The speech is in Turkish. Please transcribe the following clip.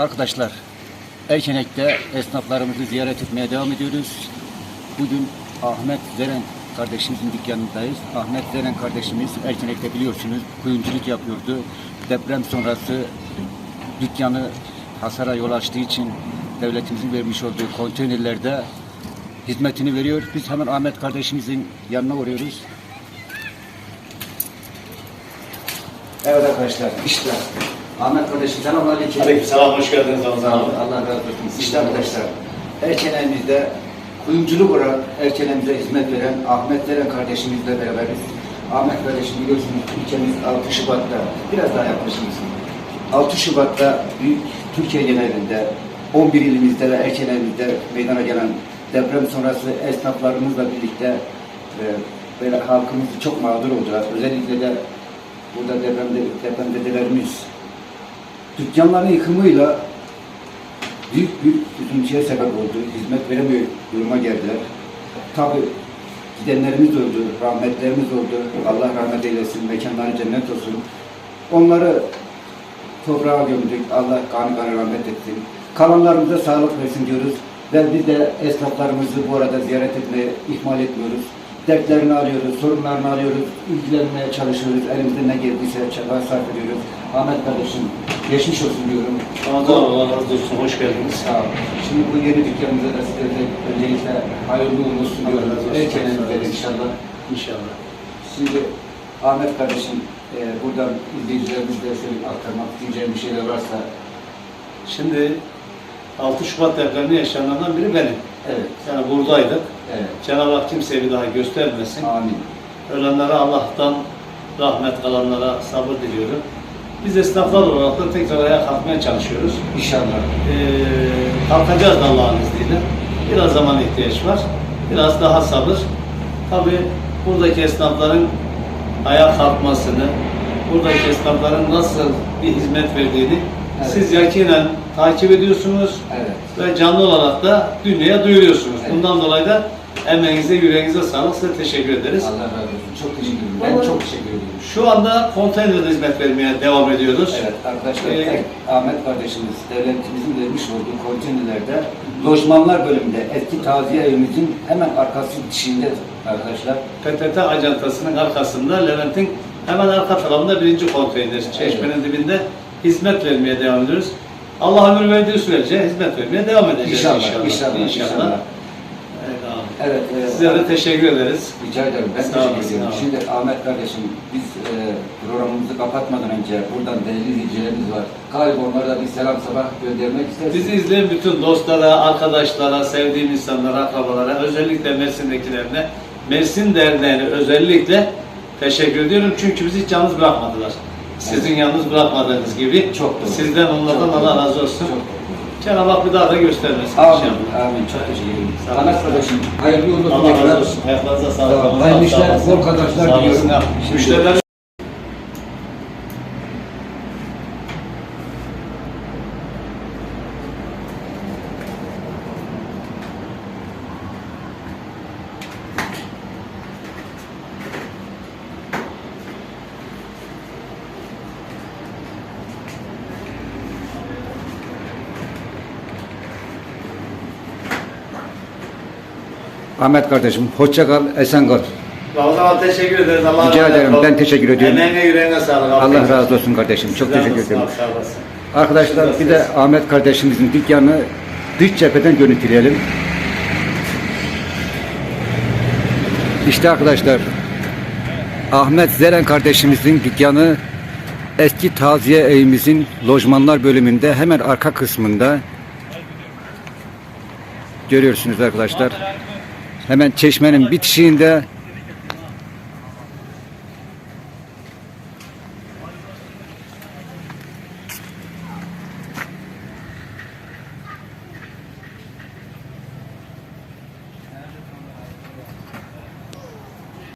Arkadaşlar, Erkenek'te esnaflarımızı ziyaret etmeye devam ediyoruz. Bugün Ahmet Zeren kardeşimizin dükkanındayız. Ahmet Zeren kardeşimiz Erkenek'te biliyorsunuz kuyumculuk yapıyordu. Deprem sonrası dükkanı hasara yol açtığı için devletimizin vermiş olduğu konteynerlerde hizmetini veriyor. Biz hemen Ahmet kardeşimizin yanına uğruyoruz. Evet arkadaşlar işte Ahmet kardeşim selamünaleyküm. Aleykümselam, hoş geldiniz Ramazan abi. Allah razı olsun. İşte arkadaşlar, Erçenemizde kuyumculuk olarak Erçenemize hizmet veren Ahmet Deren kardeşimizle beraberiz. Ahmet kardeşim biliyorsunuz ülkemiz 6 Şubat'ta, biraz daha yaklaşır mısın? 6 Şubat'ta büyük Türkiye genelinde 11 ilimizde ve Erçenemizde meydana gelen deprem sonrası esnaflarımızla birlikte e, böyle halkımız çok mağdur oldular. Özellikle de burada depremde, depremzedelerimiz dükkanların yıkımıyla büyük bir üzüntüye sebep oldu. Hizmet veremiyor duruma geldiler. Tabi gidenlerimiz oldu, rahmetlerimiz oldu. Allah rahmet eylesin, mekanları cennet olsun. Onları toprağa gömdük. Allah kanı kanı rahmet etsin. Kalanlarımıza sağlık versin diyoruz. Ve biz de esnaflarımızı bu arada ziyaret etmeye ihmal etmiyoruz. Dertlerini alıyoruz, sorunlarını alıyoruz, ilgilenmeye çalışıyoruz. Elimizden ne geldiyse çaba sarf ediyoruz. Ahmet kardeşim, geçmiş olsun diyorum. Abi, Allah razı olsun, hoş geldiniz. Sağ olun. Şimdi bu yeni dükkanımıza da size de öncelikle hayırlı uğurlu olsun diyorum. Erkenimizde inşallah. İnşallah. Şimdi Ahmet kardeşim, e, buradan izleyicilerimize senin aktarmak isteyeceğim bir şeyler varsa Şimdi 6 Şubat depremini yaşayanlardan biri benim. evet, Yani buradaydık. Evet. Cenab-ı Hak kimseye bir daha göstermesin. Amin. Ölenlere Allah'tan rahmet kalanlara sabır diliyorum. Biz esnaflar olarak da tekrar ayağa kalkmaya çalışıyoruz. İnşallah. Ee, kalkacağız da Allah'ın izniyle. Biraz zaman ihtiyaç var. Biraz daha sabır. Tabi buradaki esnafların ayağa kalkmasını, buradaki esnafların nasıl bir hizmet verdiğini Evet. siz yakinen takip ediyorsunuz Evet. ve canlı olarak da dünyaya duyuruyorsunuz. Evet. Bundan dolayı da emeğinize, yüreğinize sağlık. Size teşekkür ederiz. Allah razı olsun. Çok teşekkür ederim. Ben çok teşekkür ediyorum. Şu anda konteynerde hizmet vermeye devam ediyoruz. Evet arkadaşlar Ee, Ahmet kardeşimiz devletimizin vermiş olduğu konteynerlerde lojmanlar bölümünde eski taziye evimizin hemen arkası dışında arkadaşlar. PTT ajantasının arkasında Levent'in hemen arka tarafında birinci konteyner çeşmenin dibinde hizmet vermeye devam ediyoruz. Allah ömür verdiği sürece hizmet vermeye devam edeceğiz İnşallah, inşallah. inşallah, inşallah. Evet. Evet. e, Sizlere de teşekkür ederiz. Rica ederim. Ben Sağ teşekkür olasın, ediyorum. Şimdi Ahmet kardeşim biz e, programımızı kapatmadan önce buradan değerli izleyicilerimiz var. Galiba onlara da bir selam sabah göndermek istersin. Bizi izleyen bütün dostlara, arkadaşlara, sevdiğim insanlara, akrabalara, özellikle Mersin'dekilerine, Mersin Derneği'ne özellikle teşekkür ediyorum. Çünkü bizi hiç yalnız bırakmadılar. Sizin yalnız bırakmadığınız gibi Çok doğru. sizden onlardan Çok Allah razı olsun. Çok doğru. Cenab-ı Hak bir daha da göstermesin Amin. inşallah. Amin. Çok teşekkür ederim. Ahmet kardeşim hayırlı uğurlu olsun. Allah razı olsun. Ayaklarınıza sağlık. Tamam, hayırlı işler, bol kazançlar diliyorum. Ya, Ahmet kardeşim hoşça kal, esen kal. Abi teşekkür ederiz. Allah Rica ederim, ben teşekkür ediyorum. Emeğine yüreğine sağlık. Allah razı olsun kardeşim. Çok Sizden teşekkür ederim. Sağ olasın. Arkadaşlar bir de Ahmet kardeşimizin dükkanı dış cepheden görüntüleyelim. İşte arkadaşlar Ahmet Zeren kardeşimizin dükkanı eski taziye evimizin lojmanlar bölümünde hemen arka kısmında görüyorsunuz arkadaşlar. Hemen çeşmenin bitişiğinde